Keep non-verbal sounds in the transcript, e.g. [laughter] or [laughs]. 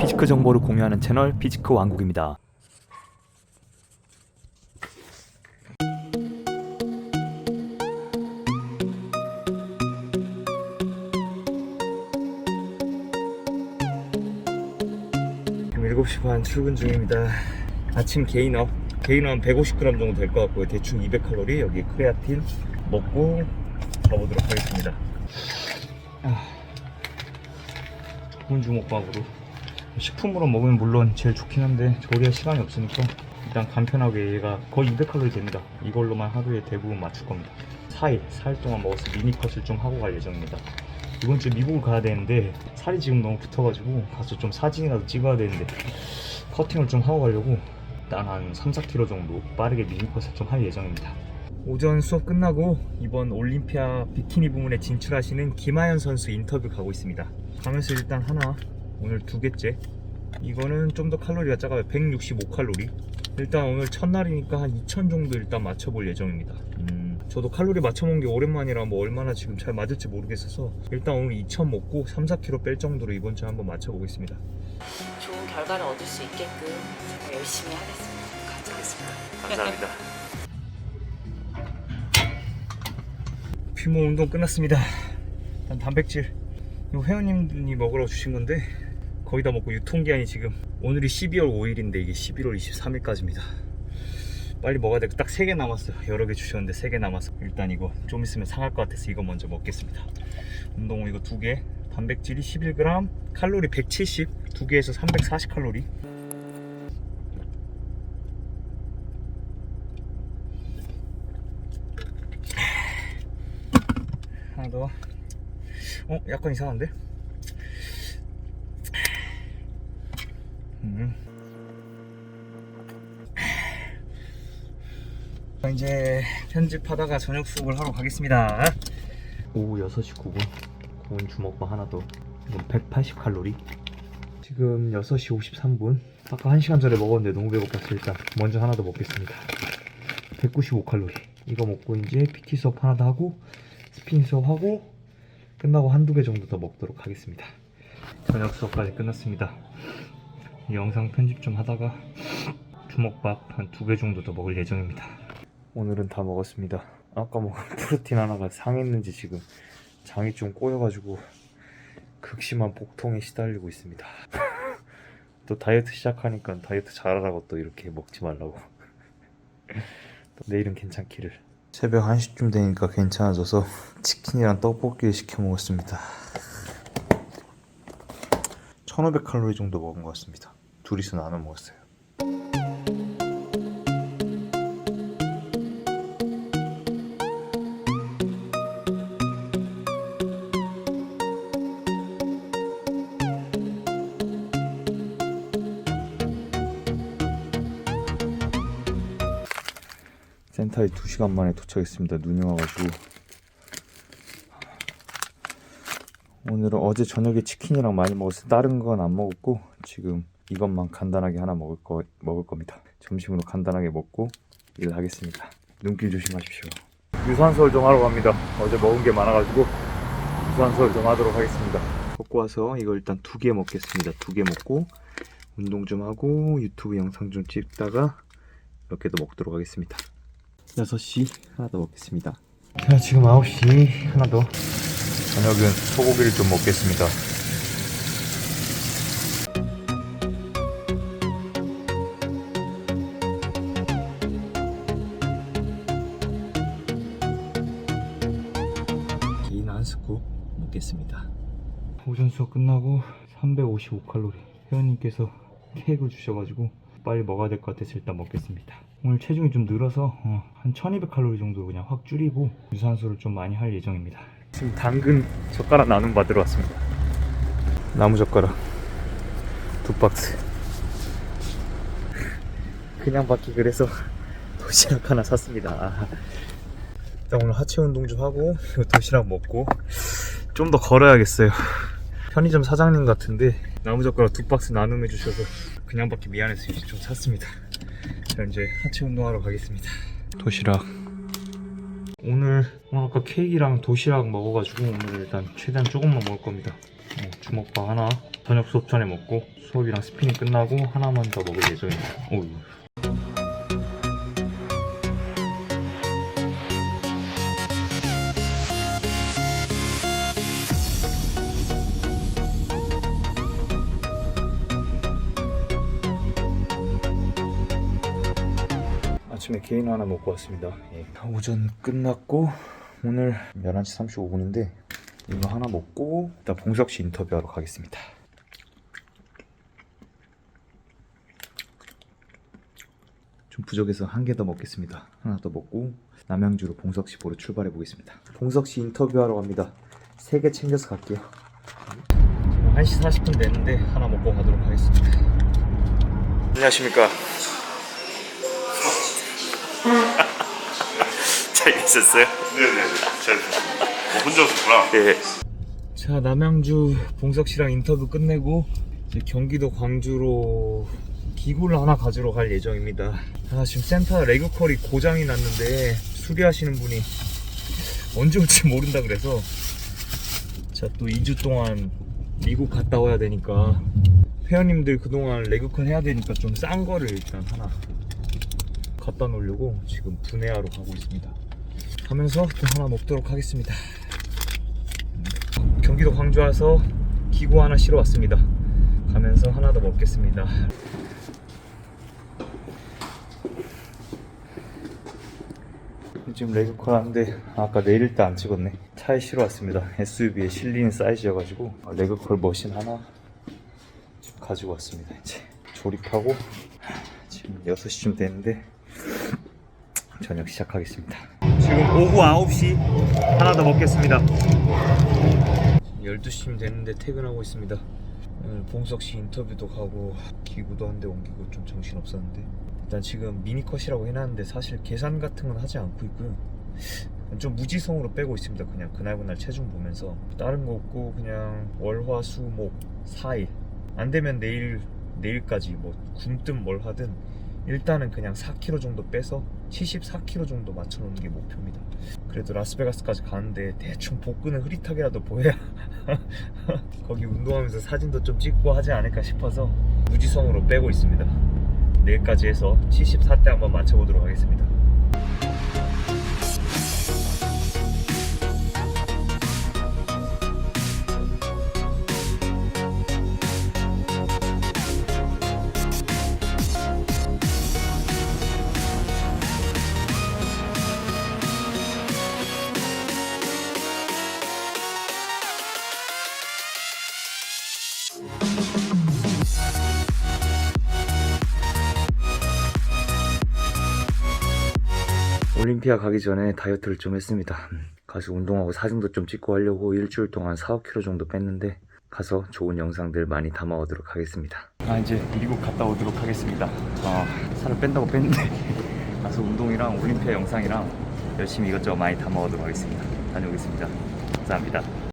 피지크 정보를 공유하는 채널 피지크 왕국입니다. 지금 7시 반 출근 중입니다. 아침 게이너. 게이너는 150g 정도 될 것 같고요. 대충 200칼로리. 여기 크레아틴 먹고 가보도록 하겠습니다. 아, 좋은 주먹밥으로. 식품으로 먹으면 물론 제일 좋긴 한데 조리할 시간이 없으니까 일단 간편하게 얘가 거의 200칼로리 됩니다. 이걸로만 하루에 대부분 맞출 겁니다. 4일, 4일 동안 먹어서 미니 컷을 좀 하고 갈 예정입니다. 이번 주 미국을 가야 되는데 살이 지금 너무 붙어가지고 가서 좀 사진이라도 찍어야 되는데 커팅을 좀 하고 가려고 일단 한 3, 4kg 정도 빠르게 미니컷을 좀 할 예정입니다. 오전 수업 끝나고 이번 올림피아 비키니 부문에 진출하시는 김하연 선수 인터뷰 가고 있습니다. 가면서 일단 하나 오늘 두 개째. 이거는 좀 더 칼로리가 작아요. 165칼로리. 일단 오늘 첫날이니까 한 2000 정도 일단 맞춰볼 예정입니다. 음, 저도 칼로리 맞춰본 게 오랜만이라 뭐 얼마나 지금 잘 맞을지 모르겠어서 일단 오늘 2000 먹고 3, 4kg 뺄 정도로 이번 주에 한번 맞춰보겠습니다. 좋은 결과를 얻을 수 있게끔 제가 열심히 하겠습니다. 같이 하겠습니다. 감사합니다. [laughs] 피모 운동 끝났습니다. 일단 단백질. 이거 회원님이 먹으러 주신 건데 거의 다 먹고 유통기한이 지금 오늘이 12월 5일인데 이게 11월 23일까지입니다. 빨리 먹어야 되고 딱 3개 남았어요. 여러 개 주셨는데 3개 남았어 일단 이거 좀 있으면 상할 것 같아서 이거 먼저 먹겠습니다. 운동 후 이거 2개 단백질이 11g 칼로리 170 2개에서 340칼로리. 하나 더. 어, 약간 이상한데? 음. 자, 이제 편집하다가 저녁 수업을 하러 가겠습니다. 오후 6시 9분. 고운 주먹밥 하나 더. 이건 180칼로리. 지금 6시 53분. 아까 1시간 전에 먹었는데 너무 배고파서 일단 먼저 하나 더 먹겠습니다. 195칼로리. 이거 먹고 이제 PT 수업 하나 더 하고 스피닝 수업하고 끝나고 한두 개 정도 더 먹도록 하겠습니다. 저녁 수업까지 끝났습니다. 이 영상 편집 좀 하다가 주먹밥 한 두 개 정도 더 먹을 예정입니다. 오늘은 다 먹었습니다. 아까 먹은 [laughs] 프로틴 하나가 상했는지 지금 장이 좀 꼬여가지고 극심한 복통에 시달리고 있습니다. [laughs] 또 다이어트 시작하니까 다이어트 잘하라고 또 이렇게 먹지 말라고. [laughs] 또 내일은 괜찮기를. 새벽 1시쯤 되니까 괜찮아져서 치킨이랑 떡볶이를 시켜 먹었습니다. 1500칼로리 정도 먹은 것 같습니다. 둘이서 나눠 먹었어요. 센터에 2시간 만에 도착했습니다. 눈이 와가지고 오늘은 어제 저녁에 치킨이랑 많이 먹었어요. 다른 건 안 먹었고 지금 이것만 간단하게 하나 먹을 거 먹을 겁니다. 점심으로 간단하게 먹고 일을 하겠습니다. 눈길 조심하십시오. 유산소 좀 하러 갑니다. 어제 먹은 게 많아가지고 유산소 좀 하도록 하겠습니다. 먹고 와서 이거 일단 두 개 먹겠습니다. 두 개 먹고 운동 좀 하고 유튜브 영상 좀 찍다가 몇개더 먹도록 하겠습니다. 6시 하나 더 먹겠습니다. 자, 지금 9시 하나 더. 저녁은 소고기를 좀 먹겠습니다. 먹겠습니다. 오전 수업 끝나고 355칼로리. 회원님께서 케이크를 주셔가지고 빨리 먹어야 될 것 같아서 일단 먹겠습니다. 오늘 체중이 좀 늘어서 어, 한 1200칼로리 정도 그냥 확 줄이고 유산소를 좀 많이 할 예정입니다. 지금 당근 젓가락 나눔 받으러 왔습니다. 나무 젓가락 두 박스. [laughs] 그냥 받기 그래서 [laughs] 도시락 하나 샀습니다. 일단 오늘 하체 운동 좀 하고 도시락 먹고 좀 더 걸어야겠어요. [laughs] 편의점 사장님 같은데 나무젓가락 두 박스 나눔해 주셔서 그냥 받기 미안해서 이제 좀 샀습니다. 자 이제 하체 운동하러 가겠습니다. 도시락 오늘 아까 케이크랑 도시락 먹어가지고 오늘 일단 최대한 조금만 먹을 겁니다. 어, 주먹밥 하나 저녁 수업 전에 먹고 수업이랑 스피닝 끝나고 하나만 더 먹을 예정입니다. 오. 아침에 개인 하나 먹고 왔습니다. 예. 오전 끝났고 오늘 11시 35분인데 이거 하나 먹고 일단 봉석 씨 인터뷰하러 가겠습니다. 좀 부족해서 한 개 더 먹겠습니다. 하나 더 먹고 남양주로 봉석 씨 보러 출발해 보겠습니다. 봉석 씨 인터뷰하러 갑니다. 세 개 챙겨서 갈게요. 지금 1시 40분 됐는데 하나 먹고 가도록 하겠습니다. 안녕하십니까. 잘 계셨어요? 네네네. 잘. 어, 혼자 오셨구나. 네. 자 남양주 봉석 씨랑 인터뷰 끝내고 이제 경기도 광주로 기구를 하나 가지러 갈 예정입니다. 아 지금 센터 레그컬이 고장이 났는데 수리하시는 분이 언제 올지 모른다 그래서 자 또 2주 동안 미국 갔다 와야 되니까 회원님들 그동안 레그컬 해야 되니까 좀 싼 거를 일단 하나 갖다 놓으려고 지금 분해하러 가고 있습니다. 가면서 또 하나 먹도록 하겠습니다. 경기도 광주 와서 기구 하나 실어 왔습니다. 가면서 하나 더 먹겠습니다. 지금 레그컬 하는데 아까 내릴 때 안 찍었네. 차에 실어 왔습니다. SUV에 실리는 사이즈여가지고 아, 레그컬 머신 하나 가지고 왔습니다. 이제 조립하고 지금 6시쯤 됐는데 저녁 시작하겠습니다. 지금 오후 9시 하나 더 먹겠습니다. 12시쯤 됐는데 퇴근하고 있습니다. 오늘 봉석 씨 인터뷰도 가고 기구도 한 대 옮기고 좀 정신 없었는데 일단 지금 미니컷이라고 해놨는데 사실 계산 같은 건 하지 않고 있고요. 좀 무지성으로 빼고 있습니다. 그냥 그날그날 체중 보면서 다른 거 없고 그냥 월화수목 4일 안 되면 내일 내일까지 뭐 굶든 뭘 하든 일단은 그냥 4kg 정도 빼서 74kg 정도 맞춰놓는 게 목표입니다. 그래도 라스베가스까지 가는데 대충 복근은 흐릿하게라도 보여야 [laughs] 거기 운동하면서 사진도 좀 찍고 하지 않을까 싶어서 무지성으로 빼고 있습니다. 내일까지 해서 74대 한번 맞춰보도록 하겠습니다. 올림피아 가기 전에 다이어트를 좀 했습니다. 음, 가서 운동하고 사진도 좀 찍고 하려고 일주일 동안 4, 5kg 정도 뺐는데 가서 좋은 영상들 많이 담아오도록 하겠습니다. 아 이제 미국 갔다 오도록 하겠습니다. 아 살을 뺀다고 뺐는데 [laughs] 가서 운동이랑 올림피아 영상이랑 열심히 이것저것 많이 담아오도록 하겠습니다. 다녀오겠습니다. 감사합니다.